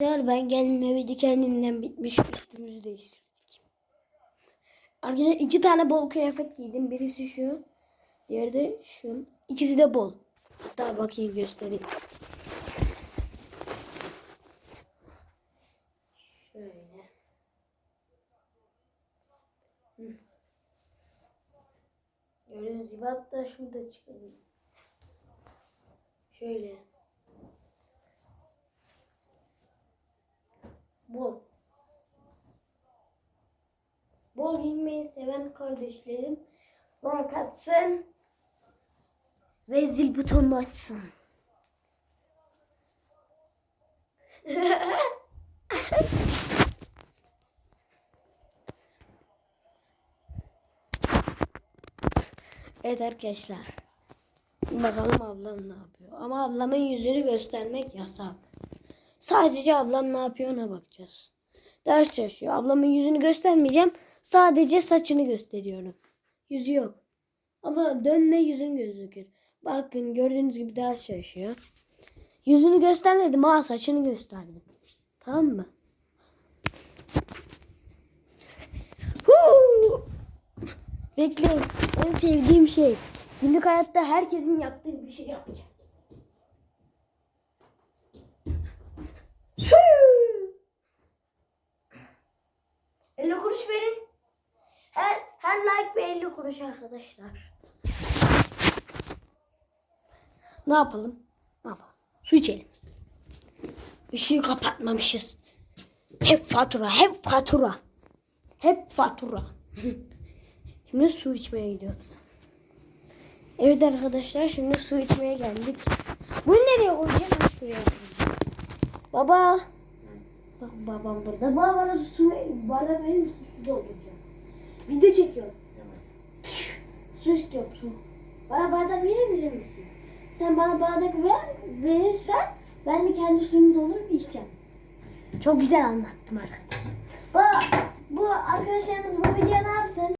Arkadaşlar ben geldim eve kendimden bitmiş üstümüzü değiştirdik. Arkadaşlar iki tane bol kıyafet giydim. Birisi şu. Diğeri de şu. İkisi de bol. Hatta bakayım göstereyim. Şöyle. Hı. Gördüğünüz gibi hatta şunu da çıkarayım. Şöyle. Bol. Bol giymeyi seven kardeşlerim like atsın ve zil butonunu açsın. evet arkadaşlar. Bakalım ablam ne yapıyor. Ama ablamın yüzünü göstermek yasak. Sadece ablam ne yapıyor ona bakacağız. Ders çalışıyor. Ablamın yüzünü göstermeyeceğim. Sadece saçını gösteriyorum. Yüzü yok. Ama dönme yüzün gözükür. Bakın gördüğünüz gibi ders çalışıyor. Yüzünü göstermedim ha saçını gösterdim. Tamam mı? Huu! Bekleyin. En sevdiğim şey. Günlük hayatta herkesin yaptığı bir şey yapacağım. Huu! 50 kuruş verin. Her her like bir 50 kuruş arkadaşlar. Ne yapalım? Ne yapalım? Su içelim. Işığı kapatmamışız. Hep fatura, hep fatura. Hep fatura. Şimdi su içmeye gidiyoruz. Evet arkadaşlar şimdi su içmeye geldik. Bunu nereye Şuraya koyacağım. Baba. Bak babam burada. Baba bana su bardağı verir misin? Su dolduracağım. Video çekiyorum. Su istiyorum su. Bana bardak verebilir misin? Sen bana bardak ver, verirsen ben de kendi suyumu doldurup içeceğim. Çok güzel anlattım arkadaşlar. Bu, bu arkadaşlarımız bu video ne yapsın?